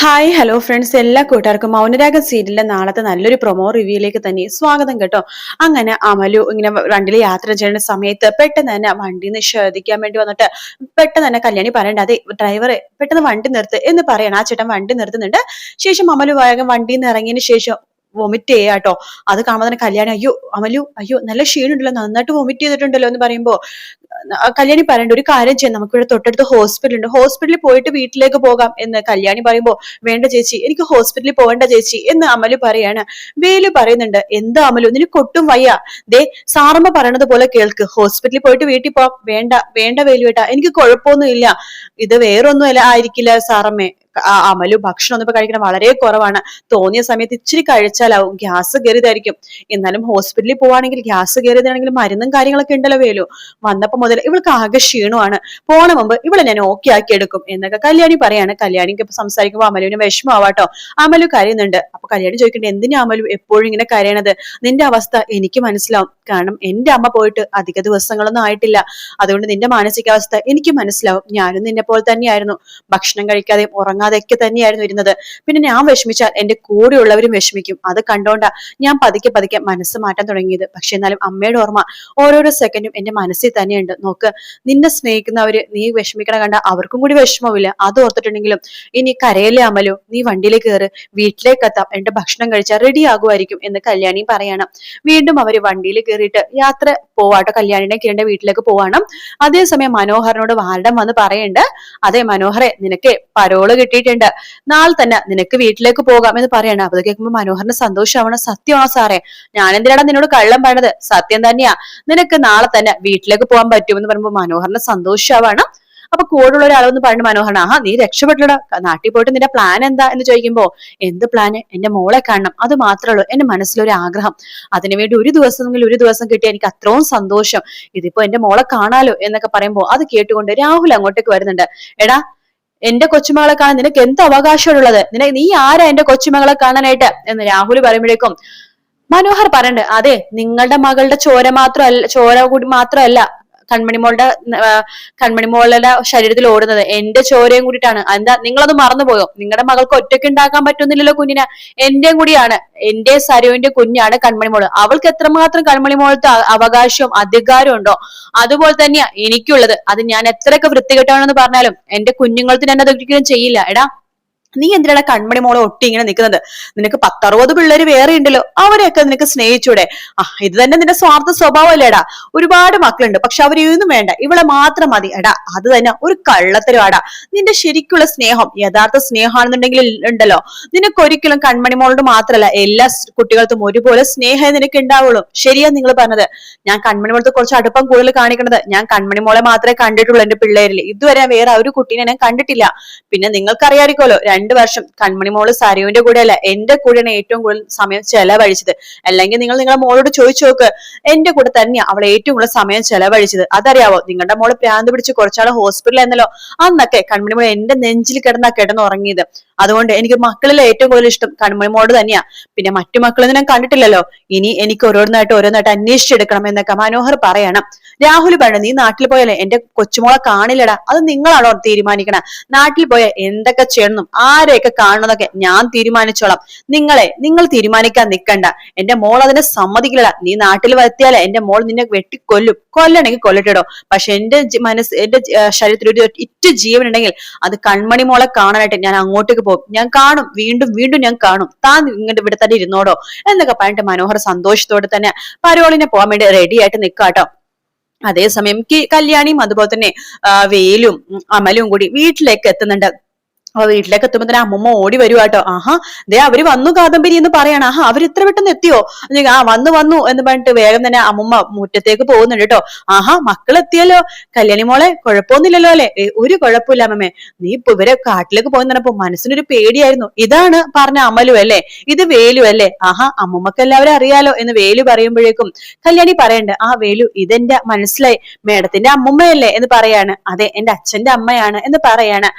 Hi hello friends എല്ലാ കൂട്ടുകാർക്കും മൗനരാഗം സീരിയലിലെ നാളത്തെ നല്ലൊരു പ്രൊമോ റിവ്യൂയിലേക്ക് തന്നെ സ്വാഗതം കേട്ടോ. അങ്ങനെ അമലു ഇങ്ങനെ വണ്ടിയിൽ യാത്ര ചെയ്യുന്ന സമയത്ത് പെട്ടെന്ന് തന്നെ വണ്ടി നിഷേധിക്കാൻ വേണ്ടി വന്നിട്ട് പെട്ടെന്ന് തന്നെ കല്യാണി പറയണ്ട അതെ ഡ്രൈവറെ പെട്ടെന്ന് വണ്ടി നിർത്ത് എന്ന് പറയണം. ആ ചേട്ടൻ വണ്ടി നിർത്തുന്നുണ്ട്. ശേഷം അമലു വേഗം വണ്ടിയിൽ നിന്ന് ഇറങ്ങിയതിന് ശേഷം വൊമിറ്റ് കേട്ടോ അത് കാണുമ്പോൾ തന്നെ കല്യാണി അയ്യോ അമലു അയ്യോ നല്ല ക്ഷീണുണ്ടല്ലോ നന്നായിട്ട് വൊമിറ്റ് ചെയ്തിട്ടുണ്ടല്ലോ എന്ന് പറയുമ്പോ കല്യാണി പറയണ്ട ഒരു കാര്യം ചെയ്യാം നമുക്കിവിടെ തൊട്ടടുത്ത് ഹോസ്പിറ്റൽ ഉണ്ട്. ഹോസ്പിറ്റലിൽ പോയിട്ട് വീട്ടിലേക്ക് പോകാം എന്ന് കല്യാണി പറയുമ്പോ വേണ്ട ചേച്ചി എനിക്ക് ഹോസ്പിറ്റലിൽ പോകേണ്ട ചേച്ചി എന്ന് അമലു പറയാണ്. വേലു പറയുന്നുണ്ട് എന്താ അമലു നിനക്ക് ഒട്ടും വയ്യ. ദേ സാറമ്മ പറയണത് പോലെ കേൾക്ക്. ഹോസ്പിറ്റലിൽ പോയിട്ട് വീട്ടിൽ പോവാം വേണ്ട വേണ്ട വേലു ഏട്ടാ എനിക്ക് കുഴപ്പമൊന്നുമില്ല. ഇത് വേറൊന്നും അല്ല ആയിരിക്കില്ല സാറമ്മേ. അമലു ഭക്ഷണം ഒന്നും ഇപ്പൊ കഴിക്കണം വളരെ കുറവാണ്. തോന്നിയ സമയത്ത് ഇച്ചിരി കഴിച്ചാലാവും ഗ്യാസ് കയറിയതായിരിക്കും. എന്നാലും ഹോസ്പിറ്റലിൽ പോവാണെങ്കിൽ ഗ്യാസ് കയറിയതാണെങ്കിൽ മരുന്നും കാര്യങ്ങളൊക്കെ ഉണ്ടല്ലോ വേലു. വന്നപ്പോ മുതൽ ഇവൾക്ക് ആകെ ക്ഷീണമാണ്. പോണ മുമ്പ് ഇവളെ ഞാൻ ഓക്കെ ആക്കി എടുക്കും എന്നൊക്കെ കല്യാണി പറയാണ്. കല്യാണിക്ക് ഇപ്പൊ സംസാരിക്കുമ്പോൾ അമലുവിന് വിഷമമാവാട്ടോ. അമലു കരയുന്നുണ്ട്. അപ്പൊ കല്യാണി ചോദിക്കണ്ടേ എന്തിനാ അമലു എപ്പോഴും ഇങ്ങനെ കരയണത്? നിന്റെ അവസ്ഥ എനിക്ക് മനസ്സിലാവും. കാരണം എന്റെ അമ്മ പോയിട്ട് അധിക ദിവസങ്ങളൊന്നും ആയിട്ടില്ല. അതുകൊണ്ട് നിന്റെ മാനസികാവസ്ഥ എനിക്ക് മനസ്സിലാവും. ഞാനും നിന്നെ പോലെ തന്നെയായിരുന്നു. ഭക്ഷണം കഴിക്കാതെയും ഉറങ്ങാതെയൊക്കെ തന്നെയായിരുന്നു ഇരുന്നത്. പിന്നെ ഞാൻ വിഷമിച്ചാൽ എന്റെ കൂടെയുള്ളവരും വിഷമിക്കും. അത് കണ്ടോണ്ട ഞാൻ പതുക്കെ പതുക്കെ മനസ്സ് മാറ്റാൻ തുടങ്ങിയത്. പക്ഷെ എന്നാലും അമ്മയുടെ ഓർമ്മ ഓരോരോ സെക്കൻഡും എന്റെ മനസ്സിൽ തന്നെയുണ്ട്. നോക്ക് നിന്നെ സ്നേഹിക്കുന്നവര് നീ വിഷമിക്കണ കണ്ട അവർക്കും കൂടി വിഷമമില്ല അത് ഓർത്തിട്ടുണ്ടെങ്കിലും ഇനി കരയല്ലേ അമലോ? നീ വണ്ടിയിലേക്ക് കയറ് വീട്ടിലേക്ക് എത്താം. എന്റെ ഭക്ഷണം കഴിച്ചാൽ റെഡി ആകുമായിരിക്കും എന്ന് കല്യാണി പറയണം. വീണ്ടും അവർ വണ്ടിയിൽ കയറിയിട്ട് യാത്ര പോവാട്ടോ. കല്യാണിനെ കിരണ്ട വീട്ടിലേക്ക് പോവാണ്. അതേസമയം മനോഹരനോട് വാരടം വന്ന് പറയണ്ട്. അതെ മനോഹറെ നിനക്ക് പരോൾ കിട്ടിയിട്ടുണ്ട്. നാളെ തന്നെ നിനക്ക് വീട്ടിലേക്ക് പോകാം എന്ന് പറയണം. അപ്പൊ കേൾക്കുമ്പോ മനോഹരന് സന്തോഷമാവണം സത്യമാണോ സാറേ? ഞാൻ എന്തിനാണ് നിന്നോട് കള്ളം പറയണത്? സത്യം തന്നെയാ. നിനക്ക് നാളെ തന്നെ വീട്ടിലേക്ക് പോകാൻ പറ്റുമെന്ന് പറയുമ്പോ മനോഹരന് സന്തോഷമാവണം അപ്പൊ കൂടുള്ള ഒരാളെന്ന് പറഞ്ഞു മനോഹരൻ ആഹാ നീ രക്ഷപ്പെട്ടില്ലടാ. നാട്ടിൽ പോയിട്ട് നിന്റെ പ്ലാൻ എന്താ? എന്ന് ചോദിക്കുമ്പോ എന്ത് പ്ലാന് എന്റെ മോളെ കാണണം. അത് മാത്രമേ ഉള്ളൂ. എന്റെ മനസ്സിലൊരു ആഗ്രഹം. അതിനുവേണ്ടി ഒരു ദിവസമെങ്കിൽ ഒരു ദിവസം കിട്ടിയ എനിക്ക് അത്രയും സന്തോഷം. ഇതിപ്പോ എന്റെ മോളെ കാണാലോ എന്നൊക്കെ പറയുമ്പോ അത് കേട്ടുകൊണ്ട് രാഹുൽ അങ്ങോട്ടേക്ക് വരുന്നുണ്ട്. എടാ എന്റെ കൊച്ചുമകളെ കാണാൻ നിനക്ക് എന്ത് അവകാശമുള്ളത് നിനക്ക് നീ ആരാ എന്റെ കൊച്ചുമകളെ കാണാനായിട്ട്? എന്ന് രാഹുൽ പറയുമ്പോഴേക്കും മനോഹർ പറയണ്ട് അതെ നിങ്ങളുടെ മകളുടെ ചോര മാത്രമല്ല ചോര കൂടി മാത്രമല്ല കൺമണിമോളുടെ കൺമണിമോളുടെ ശരീരത്തിൽ ഓടുന്നത്. എന്റെ ചോരയും കൂടിയിട്ടാണ്. എന്താ നിങ്ങളത് മറന്നുപോയോ? നിങ്ങളുടെ മകൾക്ക് ഒറ്റയ്ക്ക് ഉണ്ടാക്കാൻ പറ്റുന്നില്ലല്ലോ കുഞ്ഞിനെ. എന്റെയും കൂടിയാണ്. എന്റെ സരുവിന്റെ കുഞ്ഞാണ് കൺമണിമോൾ. അവൾക്ക് എത്രമാത്രം കൺമണിമോളത്തെ അവകാശവും അധികാരവും ഉണ്ടോ? അതുപോലെ തന്നെയാ എനിക്കുള്ളത്. അത് ഞാൻ എത്രയൊക്കെ വൃത്തികെട്ടാണെന്ന് പറഞ്ഞാലും എന്റെ കുഞ്ഞുങ്ങൾക്ക് ഞാൻ അതൊരിക്കലും ചെയ്യില്ല. എടാ നീ എന്തിനാണ് കൺമണി മോളെ ഒട്ടി ഇങ്ങനെ നിൽക്കുന്നത് നിനക്ക് പത്തറുപത് പിള്ളേര് വേറെ ഉണ്ടല്ലോ. അവരെയൊക്കെ നിനക്ക് സ്നേഹിച്ചൂടെ? ആ ഇത് തന്നെ നിന്റെ സ്വാർത്ഥ സ്വഭാവം അല്ലേടാ ഒരുപാട് മക്കളുണ്ട്. പക്ഷെ അവരെയൊന്നും വേണ്ട. ഇവളെ മാത്രം മതി. എടാ അത് തന്നെ ഒരു കള്ളത്തരവാടാ. നിന്റെ ശരിക്കുള്ള സ്നേഹം യഥാർത്ഥ സ്നേഹമാണെന്നുണ്ടെങ്കിൽ ഉണ്ടല്ലോ. നിനക്ക് ഒരിക്കലും കൺമണി മോളോട് മാത്രമല്ല എല്ലാ കുട്ടികൾക്കും ഒരുപോലെ സ്നേഹം നിനക്ക് ഉണ്ടാവുള്ളൂ. ശരിയാ നിങ്ങൾ പറഞ്ഞത്. ഞാൻ കൺമണി മോളത്ത് കുറച്ച് അടുപ്പം കൂടുതൽ കാണിക്കുന്നത് ഞാൻ കൺമണി മോളെ മാത്രമേ കണ്ടിട്ടുള്ളൂ എന്റെ പിള്ളേരിൽ ഇതുവരെ വേറെ ഒരു കുട്ടീനെ ഞാൻ കണ്ടിട്ടില്ല. പിന്നെ നിങ്ങൾക്കറിയാമായിരിക്കുമല്ലോ രണ്ടു വർഷം കൺമണി മോൾ സരുവിന്റെ കൂടെ അല്ല എന്റെ കൂടെയാണ് ഏറ്റവും കൂടുതൽ സമയം ചെലവഴിച്ചത്. അല്ലെങ്കിൽ നിങ്ങൾ നിങ്ങളുടെ മോളോട് ചോദിച്ചു നോക്ക് എന്റെ കൂടെ തന്നെയാണ് അവൾ ഏറ്റവും കൂടുതൽ സമയം ചെലവഴിച്ചത്. അതറിയാവോ നിങ്ങളുടെ മോൾ പ്രാന്ത് പിടിച്ച് കുറച്ചാൾ ഹോസ്പിറ്റലിൽ എന്നല്ലോ അന്നൊക്കെ കൺമണി മോൾ എന്റെ നെഞ്ചിൽ കിടന്നാ കിടന്ന് ഉറങ്ങിയത് അതുകൊണ്ട് എനിക്ക് മക്കളിൽ ഏറ്റവും കൂടുതൽ ഇഷ്ടം കണ്മണിമോട് തന്നെയാ. പിന്നെ മറ്റു മക്കളൊന്നും ഞാൻ കണ്ടിട്ടില്ലല്ലോ. ഇനി എനിക്ക് ഓരോന്നായിട്ട് ഓരോന്നായിട്ട് അന്വേഷിച്ചെടുക്കണം എന്നൊക്കെ മനോഹർ പറയണം. രാഹുൽ പറഞ്ഞു നീ നാട്ടിൽ പോയാലേ എന്റെ കൊച്ചുമോളെ കാണില്ലടാ. അത് നിങ്ങളാണോ തീരുമാനിക്കണം? നാട്ടിൽ പോയാൽ എന്തൊക്കെ ചെയ്യണം ആരെയൊക്കെ കാണണമെന്നൊക്കെ ഞാൻ തീരുമാനിച്ചോളാം. നിങ്ങളെ നിങ്ങൾ തീരുമാനിക്കാൻ നിൽക്കണ്ട എന്റെ മോൾ അതിനെ സമ്മതിക്കില്ലടാ. നീ നാട്ടിൽ വരുത്തിയാലേ എന്റെ മോൾ നിന്നെ വെട്ടിക്കൊല്ലും. കൊല്ലണമെങ്കിൽ കൊല്ലട്ടിടോ. പക്ഷെ എന്റെ മനസ്സ് എന്റെ ശരീരത്തിൽ ഒരു ഇറ്റ് ജീവനുണ്ടെങ്കിൽ അത് കൺമണി മോളെ കാണാനായിട്ട് ഞാൻ അങ്ങോട്ടേക്ക് പോകും. ഞാൻ കാണും. വീണ്ടും വീണ്ടും ഞാൻ കാണും. താൻ ഇങ്ങോട്ട് ഇവിടെ തന്നെ ഇരുന്നോടോ? എന്നൊക്കെ പറഞ്ഞിട്ട് മനോഹർ സന്തോഷത്തോടെ തന്നെ പരോളിനെ പോകാൻ വേണ്ടി റെഡി ആയിട്ട് നിൽക്കാട്ടോ അതേസമയം കല്യാണിയും അതുപോലെ തന്നെ വേലും അമലും കൂടി വീട്ടിലേക്ക് എത്തുന്നുണ്ട്. അപ്പൊ വീട്ടിലേക്ക് എത്തുമ്പോ തന്നെ അമ്മമ്മ ഓടി വരുവാട്ടോ ആഹാ ദേ അവർ വന്നു കാദംബരി എന്ന് പറയാണ്. ആഹാ അവർ ഇത്ര പെട്ടെന്ന് എത്തിയോ? ആ വന്നു വന്നു എന്ന് പറഞ്ഞിട്ട് വേഗം തന്നെ അമ്മമ്മ മുറ്റത്തേക്ക് പോകുന്നുണ്ട് കേട്ടോ. ആഹാ മക്കൾ എത്തിയല്ലോ. കല്യാണി മോളെ കുഴപ്പമൊന്നുമില്ലല്ലോ അല്ലെ? ഒരു കുഴപ്പമില്ല അമ്മമ്മേ. നീ ഇപ്പൊ ഇവരെ കാട്ടിലേക്ക് പോയെന്ന് പറഞ്ഞപ്പോ മനസ്സിനൊരു പേടിയായിരുന്നു. ഇതാണ് പറഞ്ഞ അമലു അല്ലേ? ഇത് വേലു അല്ലേ? ആഹാ അമ്മമ്മക്ക് എല്ലാവരും അറിയാലോ എന്ന് വേലു പറയുമ്പോഴേക്കും കല്യാണി പറയണ്ട് ആ വേലു ഇതെന്റെ മനസ്സിലായി. മേഡത്തിന്റെ അമ്മമ്മയല്ലേ? എന്ന് പറയാണ്. അതെ എന്റെ അച്ഛന്റെ അമ്മയാണ് എന്ന് പറയാണ്.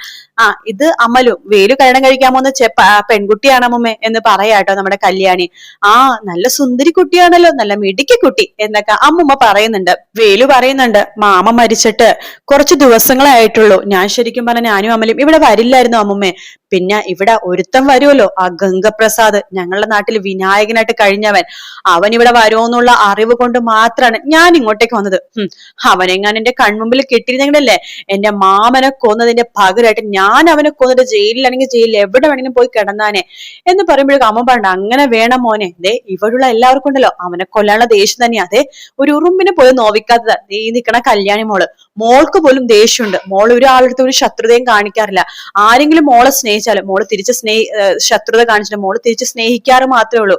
ആ ഇത് അമലു. വേലു കല്യാണം കഴിക്കാൻ പോകുന്ന ചെപ്പ പെൺകുട്ടിയാണ് അമ്മമ്മേ എന്ന് പറയാട്ടോ നമ്മുടെ കല്യാണി. ആ നല്ല സുന്ദരി കുട്ടിയാണല്ലോ നല്ല മിടുക്കി കുട്ടി എന്നൊക്കെ അമ്മമ്മ പറയുന്നുണ്ട്. വേലു പറയുന്നുണ്ട് മാമ മരിച്ചിട്ട് കുറച്ച് ദിവസങ്ങളായിട്ടുള്ളൂ. ഞാൻ ശരിക്കും പറഞ്ഞ ഞാനും അമലും ഇവിടെ വരില്ലായിരുന്നു അമ്മുമ്മേ. പിന്നെ ഇവിടെ ഒരുത്തം വരുമല്ലോ ആ ഗംഗപ്രസാദ്. ഞങ്ങളുടെ നാട്ടിൽ വിനായകനായിട്ട് കഴിഞ്ഞവൻ. അവൻ ഇവിടെ വരുമെന്നുള്ള അറിവ് കൊണ്ട് മാത്രമാണ് ഞാൻ ഇങ്ങോട്ടേക്ക് വന്നത്. അവനെങ്ങാൻ എന്റെ കൺമുമ്പിൽ കിട്ടിയിരുന്നെങ്കിലല്ലേ എന്റെ മാമനെ കൊന്നതിന്റെ പകരമായിട്ട് ഞാൻ അവനെ കൊന്നിട്ട് ജയിലിലാണെങ്കിൽ ജയിലിൽ എവിടെ വേണമെങ്കിലും പോയി കിടന്നാനെ എന്ന് പറയുമ്പോഴേക്കും അമ്മ പറഞ്ഞു അങ്ങനെ വേണം മോനെ. ദേ ഇവിടുള്ള എല്ലാവർക്കും ഉണ്ടല്ലോ. അവനെ കൊല്ലാനുള്ള ദേഷ്യം തന്നെയാ. അതെ ഒരു ഉറുമ്പിനെ പോയി നോവിക്കാത്തതാ. നീ നിൽക്കണ കല്യാണി മോൾ. മോൾക്ക് പോലും ദേഷ്യമുണ്ട്. മോൾ ഒരാളടുത്ത് ഒരു ശത്രുതയും കാണിക്കാറില്ല. ആരെങ്കിലും മോളെ സ്നേഹിച്ചാലും മോൾ തിരിച്ച് സ്നേഹി ശത്രുത കാണിച്ചിട്ട് മോൾ തിരിച്ച് സ്നേഹിക്കാറ് മാത്രമേ ഉള്ളൂ.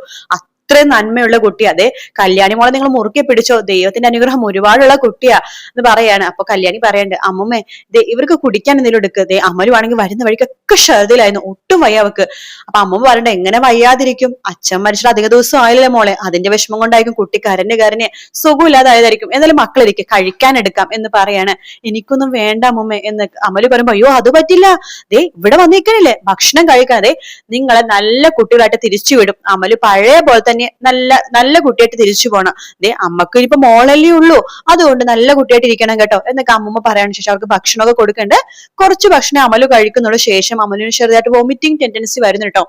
അത്രയും നന്മയുള്ള കുട്ടിയാ അതെ കല്യാണി മോളെ നിങ്ങൾ മുറുക്കി പിടിച്ചോ. ദൈവത്തിന്റെ അനുഗ്രഹം ഒരുപാടുള്ള കുട്ടിയാ എന്ന് പറയാണ്. അപ്പൊ കല്യാണി പറയണ്ട് അമ്മമ്മേ ദേ ഇവർക്ക് കുടിക്കാൻ എന്തെങ്കിലും എടുക്കുക ദേ അമ്മരുവാണെങ്കിൽ വരുന്ന വഴിക്കൊക്കെ ഷർദിലായിരുന്നു ഒട്ടും വയ്യ അവക്ക്. അപ്പൊ അമ്മമ്മ പറയണ്ട എങ്ങനെ വയ്യാതിരിക്കും? അച്ഛൻ മരിച്ചിട്ട് അധിക ദിവസം ആയില്ലേ മോളെ? അതിന്റെ വിഷമം കൊണ്ടായിരിക്കും കുട്ടി കരഞ്ഞ് കരഞ്ഞ് സുഖമില്ലാതായതായിരിക്കും. എന്നാലും മക്കളിരിക്കും കഴിക്കാൻ എടുക്കാം എന്ന് പറയാണ്. എനിക്കൊന്നും വേണ്ട അമ്മമ്മ എന്ന് അമൽ പറയുമ്പോ അയ്യോ അത് പറ്റില്ല. ദേ ഇവിടെ വന്നിരിക്കണില്ലേ ഭക്ഷണം കഴിക്കാതെ നിങ്ങളെ നല്ല കുട്ടികളായിട്ട് തിരിച്ചു വിടും. അമൽ പഴയ പോലെ തന്നെ നല്ല നല്ല കുട്ടിയായിട്ട് തിരിച്ചു പോകണം ദേ അമ്മയ്ക്ക് ഇനിയിപ്പോ മോളല്ലേ ഉള്ളൂ. അതുകൊണ്ട് നല്ല കുട്ടിയായിട്ട് ഇരിക്കണം കേട്ടോ എന്നൊക്കെ അമ്മമ്മ പറയാൻ ശേഷം അവർക്ക് ഭക്ഷണമൊക്കെ കൊടുക്കണ്ട്. കുറച്ച് ഭക്ഷണം അമലു കഴിക്കുന്നുള്ള ശേഷം അമലിന് ചെറുതായിട്ട് വോമിറ്റിംഗ് ടെൻഡൻസി വരുന്നു കേട്ടോ.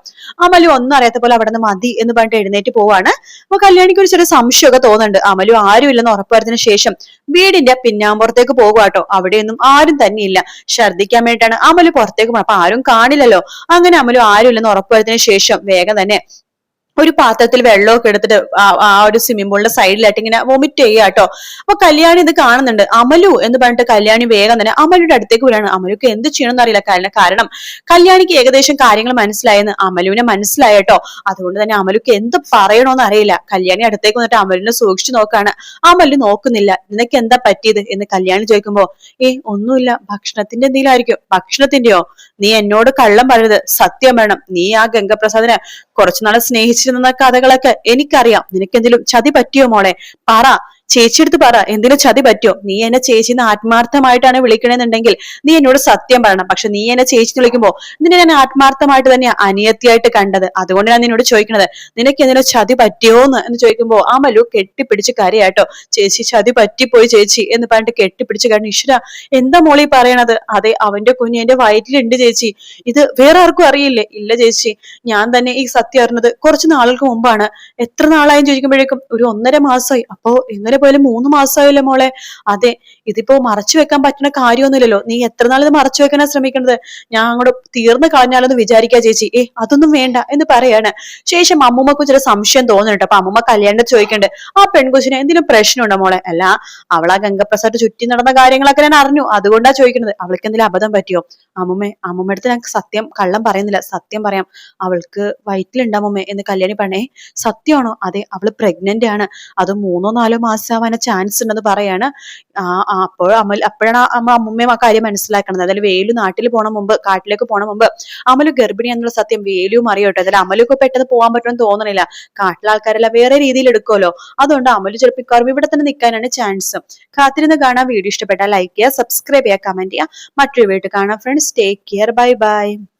അമലു ഒന്നും അറിയാത്ത പോലെ അവിടെ നിന്ന് മതി എന്ന് പറഞ്ഞിട്ട് എഴുന്നേറ്റ് പോവാണ്. അപ്പൊ കല്യാണിക്ക് ഒരു ചെറിയ സംശയമൊക്കെ തോന്നുന്നുണ്ട്. അമലു ആരും ഇല്ലെന്ന് ഉറപ്പുവരുത്തിന് ശേഷം വീടിന്റെ പിന്നാമ്പുറത്തേക്ക് പോകുക കേട്ടോ. അവിടെയൊന്നും ആരും തന്നെയില്ല. ഛർദ്ദിക്കാൻ വേണ്ടിയിട്ടാണ് അമലു പുറത്തേക്ക് പോകണം അപ്പൊ ആരും കാണില്ലല്ലോ. അങ്ങനെ അമലു ആരും ഇല്ലെന്ന് ഉറപ്പുവരുത്തിന് ശേഷം വേഗം തന്നെ ഒരു പാത്രത്തിൽ വെള്ളമൊക്കെ എടുത്തിട്ട് ആ- ഒരു സ്വിമ്മിംഗ് പൂളിന്റെ സൈഡിലായിട്ട് ഇങ്ങനെ വൊമിറ്റ് ചെയ്യുക കേട്ടോ അപ്പൊ കല്യാണി ഇത് കാണുന്നുണ്ട്. അമലു എന്ന് പറഞ്ഞിട്ട് കല്യാണി വേഗം തന്നെ അമലുടെ അടുത്തേക്ക് വരികയാണ്. അമലുക്ക് എന്ത് ചെയ്യണമെന്ന് അറിയില്ല. കാരണം കല്യാണിക്ക് ഏകദേശം കാര്യങ്ങൾ മനസ്സിലായെന്ന് അമലുവിനെ മനസ്സിലായട്ടോ അതുകൊണ്ട് തന്നെ അമലുക്ക് എന്ത് പറയണോന്ന് അറിയില്ല. കല്യാണി അടുത്തേക്ക് വന്നിട്ട് അമലിനെ സൂക്ഷിച്ചു നോക്കാണ്. അമലു നോക്കുന്നില്ല. നിനക്ക് എന്താ പറ്റിയത്? എന്ന് കല്യാണി ചോദിക്കുമ്പോ ഏ ഒന്നുമില്ല. ഭക്ഷണത്തിന്റെ എന്തെങ്കിലും ഭക്ഷണത്തിന്റെയോ? നീ എന്നോട് കള്ളം പറയരുത്. സത്യം വേണം. നീ ആ ഗംഗപ്രസാദിനെ കുറച്ചുനാളെ സ്നേഹിച്ചിരുന്ന കഥകളൊക്കെ എനിക്കറിയാം. നിനക്കെന്തെങ്കിലും ചതി പറ്റിയോ മോളെ? പറ. ചേച്ചിയെടുത്ത് പറ എന്തിനു ചതി പറ്റിയോ നീ എന്നെ ചേച്ചിന്ന് ആത്മാർത്ഥമായിട്ടാണ് വിളിക്കണമെന്നുണ്ടെങ്കിൽ നീ എന്നോട് സത്യം പറയണം. പക്ഷെ നീ എന്നെ ചേച്ചി വിളിക്കുമ്പോ നിന്നെ ഞാൻ ആത്മാർത്ഥമായിട്ട് തന്നെയാ അനിയത്തിയായിട്ട് കണ്ടത്. അതുകൊണ്ട് ഞാൻ നിന്നോട് ചോദിക്കണത്. നിനക്ക് എന്തിനോ ചതി പറ്റിയോന്ന് എന്ന് ചോദിക്കുമ്പോ ആ മലു കെട്ടിപ്പിടിച്ച് കരയാട്ടോ ചേച്ചി ചതി പറ്റിപ്പോയി ചേച്ചി എന്ന് പറഞ്ഞിട്ട് കെട്ടിപ്പിടിച്ച് കാരണം ഈശ്വര എന്താ മോളി പറയണത്? അതെ അവന്റെ കുഞ്ഞ് എന്റെ വയറ്റിലുണ്ട് ചേച്ചി. ഇത് വേറെ ആർക്കും അറിയില്ലേ? ഇല്ല ചേച്ചി. ഞാൻ തന്നെ ഈ സത്യം അറിഞ്ഞത് കുറച്ച് നാളുകൾക്ക് മുമ്പാണ്. എത്ര നാളായും ചോദിക്കുമ്പോഴേക്കും ഒരു ഒന്നര മാസമായി അപ്പോ ഇന്നലെ പോലെ മൂന്ന് മാസമായല്ലോ മോളെ? അതെ ഇതിപ്പോ മറച്ചു വെക്കാൻ പറ്റുന്ന കാര്യമൊന്നുമില്ലല്ലോ. നീ എത്ര നാൾ ഇത് മറച്ചു വെക്കാനാ ശ്രമിക്കുന്നത്? ഞാൻ അങ്ങോട്ട് തീർന്നു കളഞ്ഞാലൊന്ന് വിചാരിക്കാ ചേച്ചി. ഏ അതൊന്നും വേണ്ട എന്ന് പറയാണ്. ശേഷം അമ്മൂമ്മക്ക് ചില സംശയം തോന്നുന്നുണ്ട്. അപ്പൊ അമ്മൂമ്മ കല്യാണത്തിൽ ചോദിക്കണ്ട് ആ പെൺകൊച്ചിന് എന്തെങ്കിലും പ്രശ്നമുണ്ടോ മോളെ? അല്ല അവളാ ഗംഗപ്രസാദ് ചുറ്റി നടന്ന കാര്യങ്ങളൊക്കെ ഞാൻ അറിഞ്ഞു. അതുകൊണ്ടാ ചോദിക്കുന്നത്. അവൾക്ക് എന്തെങ്കിലും അബദ്ധം പറ്റിയോ? അമ്മുമ്മേ അമ്മുമ്മ ഞാൻ സത്യം കള്ളം പറയുന്നില്ല. സത്യം പറയാം. അവൾക്ക് വയറ്റിലുണ്ട് അമ്മുമ്മേ എന്ന് കല്യാണി പറഞ്ഞേ. സത്യമാണോ? അതെ അവൾ പ്രഗ്നന്റ് ആണ്. അത് മൂന്നോ നാലോ മാസം ആവാൻ ചാൻസ് ഉണ്ടെന്ന് പറയാണ്. അപ്പോൾ അമൽ അപ്പോഴാണ് അമ്മ ആ കാര്യം മനസ്സിലാക്കണത്. അതായത് വേലു നാട്ടിൽ പോണ മുമ്പ് കാട്ടിലേക്ക് പോണ മുമ്പ് അമലു ഗർഭിണി എന്നുള്ള സത്യം വേലുവും അറിയട്ടെ. അതായത് അമലൊക്കെ പെട്ടെന്ന് പോകാൻ പറ്റുമെന്ന് തോന്നണില്ല. കാട്ടിലെ ആൾക്കാരെല്ലാം വേറെ രീതിയിൽ എടുക്കുമല്ലോ. അതുകൊണ്ട് അമലു ചിലപ്പോൾ ഇവിടെ തന്നെ നിൽക്കാനാണ് ചാൻസ് കാത്തിരുന്ന് കാണാൻ വീഡിയോ ഇഷ്ടപ്പെട്ടാൽ ലൈക്ക് ചെയ്യുക സബ്സ്ക്രൈബ് ചെയ്യുക കമന്റ് ചെയ്യുക. മറ്റൊരു വീട്ടിൽ കാണാം friends take care bye bye